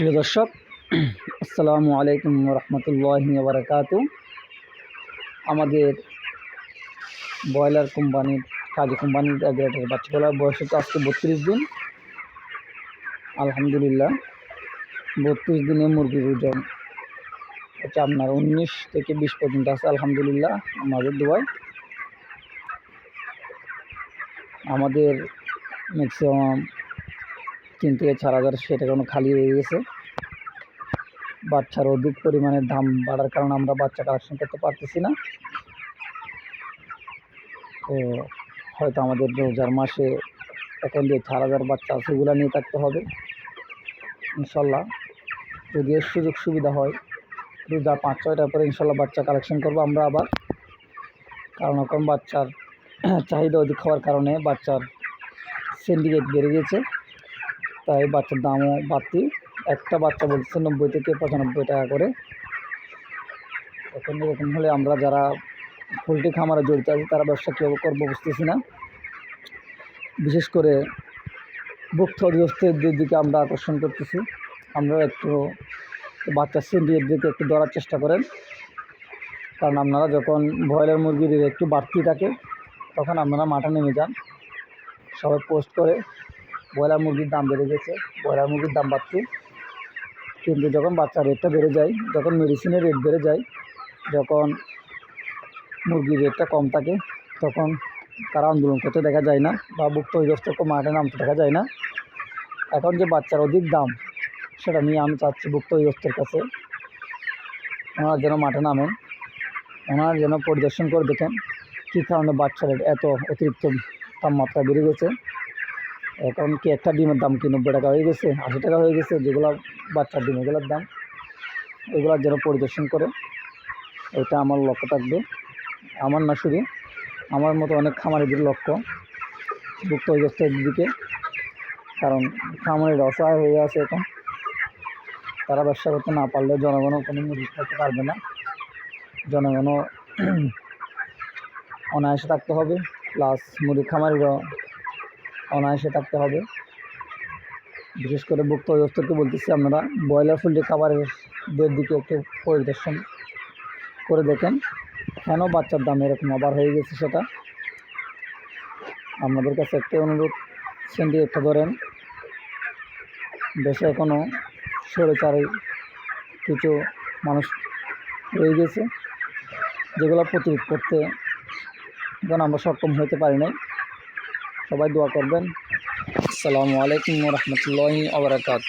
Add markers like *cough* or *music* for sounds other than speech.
প্রিয় দর্শক, আসসালামু আলাইকুম রহমতুল্লাহ বারকাত আমাদের ব্রয়লার কোম্পানির, কাজী কোম্পানির গ্রেটের বাচ্চাগুলোর বয়স হচ্ছে আজকে বত্রিশ দিন। আলহামদুলিল্লাহ, বত্রিশ দিনে মুরগির ওজন হচ্ছে আপনার উনিশ থেকে বিশ পর্যন্ত আছে, আলহামদুলিল্লাহ, আমাদের দোয়ায়। আমাদের ম্যাক্সিমাম তিন থেকে চার হাজার সেটা কোনো খালি হয়ে গেছে। বাচ্চার অধিক পরিমাণে দাম বাড়ার কারণে আমরা বাচ্চা কালেকশন করতে পারতেছি না। তো হয়তো আমাদের রোজার মাসে এখন যে চার হাজার বাচ্চা আছে সেগুলো নিয়ে থাকতে হবে। ইনশাল্লাহ যদি এর সুযোগ সুবিধা হয় রোজা পাঁচ, ছয়টার পরে ইনশাল্লাহ বাচ্চা কালেকশন করব আমরা আবার। কারণ এখন বাচ্চার চাহিদা অধিক হওয়ার কারণে বাচ্চার সিন্ডিকেট বেড়ে গেছে। তাই বাচ্চার দামও বাড়তি। একটা বাচ্চা বলছে নব্বই থেকে পঁচানব্বই টাকা করে। এখন এরকম হলে আমরা যারা পোলট্রি খামারে জড়িত আছি, তারা ব্যবসা কীভাবে করব বুঝতেছি না। বিশেষ করে ভুক্ত অধিদপ্তরের দিকে আমরা আকর্ষণ করতেছি। আমরা একটু বাচ্চা সিন্ডিকেট দিকে একটু ধরার চেষ্টা করেন। কারণ আপনারা যখন ব্রয়লার মুরগির একটু বাড়তি থাকে, তখন আপনারা মাঠে নেমে যান। সবাই পোস্ট করে ব্রয়লার মুরগির দাম বেড়ে গেছে, ব্রয়লার মুরগির দাম বাড়ছে। কিন্তু যখন বাচ্চার রেটটা বেড়ে যায়, যখন মেডিসিনের রেট বেড়ে যায়, যখন মুরগির রেটটা কম থাকে, তখন তারা আন্দোলন করতে দেখা যায় না বা ভুক্ত অধিদপ্তরকে মাঠে নামতে দেখা যায় না। এখন যে বাচ্চার অধিক দাম, সেটা নিয়ে আমি চাচ্ছি ভুক্ত অধিদপ্তরের কাছে, ওনারা যেন মাঠে নামেন, ওনারা যেন পরিদর্শন করে দেখেন কী কারণে বাচ্চার এত অতিরিক্ত তাপমাত্রা বেড়ে গেছে। এখন কি একটা ডিমের দাম কি নব্বই টাকা হয়ে গেছে, আশি টাকা হয়ে গেছে, যেগুলো বাচ্চার ডিম, এগুলোর দাম। এগুলোর যেন পরিদর্শন করে, এটা আমার লক্ষ্য থাকবে। আমার না শুধু, আমার মতো অনেক খামারিদের লক্ষ্য ভুক্ত অধিদপ্তরের দিকে কারণ খামারিরা অসহায় হয়ে আছে এখন। তারা ব্যবসা করতে না পারলে জনগণও কোনো মুরগি খাইতে পারবে না। জনগণও *clears throat* অনায়াসে থাকতে হবে। প্লাস মুরগি খামারিরাও অনায়াসে থাকতে হবে। বিশেষ করে ভুক্ত অধিদপ্তরকে বলতেছি, আপনারা ব্রয়লার ফুলটি খাবারের দিকে একটু পরিদর্শন করে দেখেন, কেন বাচ্চার দাম এরকম আবার হয়ে গেছে সেটা। আপনাদের কাছে একটা অনুরোধ সেন্টি একটা ধরেন। দেশে এখনও সরেচারে কিছু মানুষ রয়ে গেছে, যেগুলো প্রতিরোধ করতে এখন আমরা সক্ষম হতে পারি নাই। সবাই দোয়া করবেন। আসসালামু আলাইকুম রহমতুল্লাহ আবরাকাত